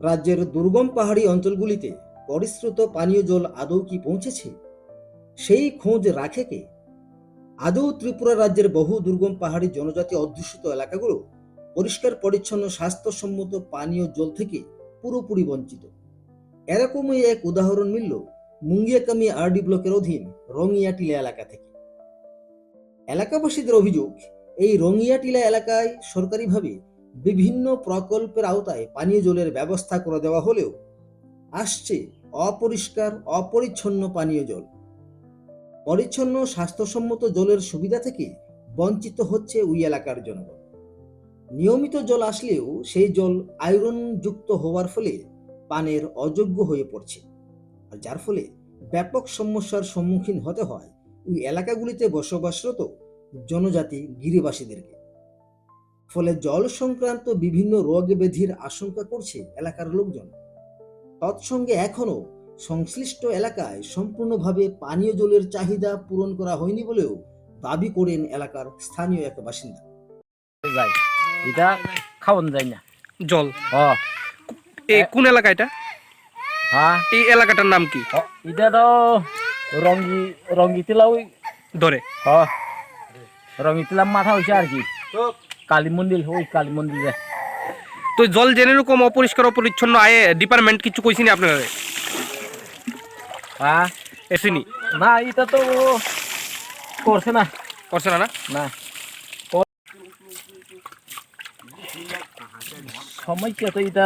রাজ্যের দুর্গম পাহাড়ি অঞ্চলগুলিতে পরিশ্রুত পানীয় জল আদৌ কি পৌঁছেছে? সেই খোঁজ রাখে কে আদৌ ত্রিপুরা রাজ্যের বহু দুর্গম পাহাড়ি জনজাতি অধ্যুষিত এলাকাগুলো পরিষ্কার, পরিচ্ছন্ন, স্বাস্থ্যসম্মত পানীয় জল থেকে পুরোপুরি বঞ্চিত। এরকমই এক উদাহরণ মিলল মুঙ্গিয়াকামি আরডি ব্লকের অধীন রঙিয়াটিলা এলাকা থেকে। এলাকাবাসীদের অভিযোগ, এই রঙিয়াটিলা এলাকায় সরকারিভাবে বিভিন্ন প্রকল্পের আওতায় পানীয় জলের ব্যবস্থা করে দেওয়া হলেও আসছে অপরিষ্কার, অপরিচ্ছন্ন পানীয় জল। পরিচ্ছন্ন, স্বাস্থ্যসম্মত জলের সুবিধা থেকে বঞ্চিত হচ্ছে ওই এলাকার জনগণ। নিয়মিত জল আসলেও সেই জল আয়রন যুক্ত হওয়ার ফলে পানের অযোগ্য হয়ে পড়ছে। আর যার ফলে ব্যাপক সমস্যার সম্মুখীন হতে হয় ওই এলাকাগুলিতে বসবাসরত জনজাতি, গিরিবাসীদেরকে। ফলে জল সংক্রান্ত বিভিন্ন রোগ ব্যাধির আশঙ্কা করছে এলাকার লোকজন। তৎসঙ্গে এখনও সংশ্লিষ্ট এলাকায় সম্পূর্ণভাবে পানীয় জলের চাহিদা পূরণ করা হয়নি বলেও দাবি করেন এলাকার স্থানীয় এক বাসিন্দা। যায় এটা খাওয়ান যায় না। জল? এই কোন এলাকা এটা? হ্যাঁ এই এলাকাটার নাম কি? এটা তো রঙ্গি রঙ্গি তিলা ওই ধরে। হ। রঙ্গি মাথা হয়েছে আর কি। কালী মন্দির ওই কালী মন্দিরে তো জল জেনে রকম অপরিষ্কার অপরিচ্ছন্ন আয়ে ডিপার্টমেন্ট কিছু কইছি না আপনারা হ্যাঁ? এসিনি? না এটা তো করছে না। করছে না না? না। সমস্যা তো এটা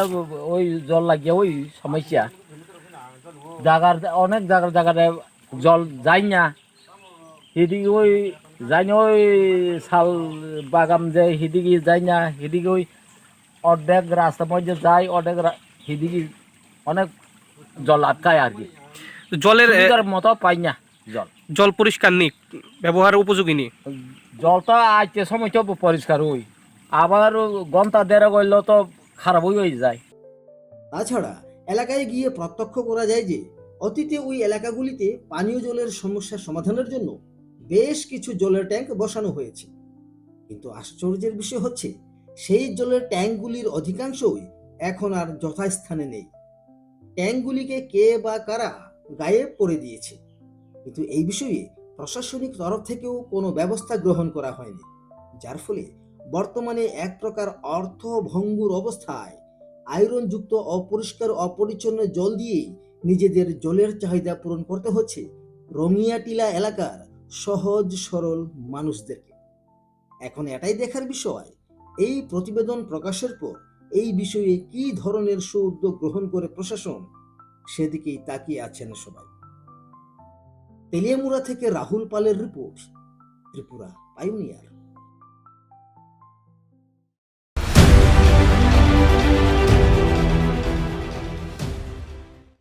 ওই জল লাগিয়ে ওই সমস্যা। জাগার অনেক জায়গার জায়গায় জল যায় না। সেদিকে ওই যাই না ওই শাল বাগান যে সেদিকে যাই না সেদিকে ওই অর্ধেক রাস্তার মধ্যে যায় অর্ধেক সেদিকে অনেক জল আটকায় আর কি। জলের মতো পাই না জল। জল পরিষ্কার নেই ব্যবহার উপযোগী নেই জলটা আজকে সময় তো পরিষ্কার হই আবার ঘণ্টা দেড় করলেও তো খারাপ হয়ে যায়। তাছাড়া এলাকায় গিয়ে প্রত্যক্ষ করা যায় যে অতীতে ওই এলাকাগুলিতে পানীয় জলের সমস্যা সমাধানের জন্য বেশ কিছু জলের ট্যাঙ্ক বসানো হয়েছে। কিন্তু আশ্চর্যের বিষয় হচ্ছে, সেই জলের ট্যাঙ্কগুলির অধিকাংশই এখন আর যথাস্থানে নেই। ট্যাঙ্কগুলিকে কে বা কারা গায়েব করে দিয়েছে? কিন্তু এই বিষয়ে প্রশাসনিক তরফ থেকেও কোনো ব্যবস্থা গ্রহণ করা হয়নি, যার ফলে বর্তমানে এক প্রকার অর্থ ভঙ্গুর অবস্থায় আয়রনযুক্ত, অপরিষ্কার, অপরিচ্ছন্ন জল দিয়েই নিজেদের জলের চাহিদা পূরণ করতে হচ্ছে রঙিয়াটিলা এলাকার সহজ, সরল মানুষদেরকে। এখন এটাই দেখার বিষয়, এই প্রতিবেদন প্রকাশের পর এই বিষয়ে কি ধরনের সু উদ্যোগ গ্রহণ করে প্রশাসন, সেদিকেই তাকিয়ে আছেন সবাই। তেলিয়ামুড়া থেকে রাহুল পালের রিপোর্ট, ত্রিপুরা পাইওনিয়ার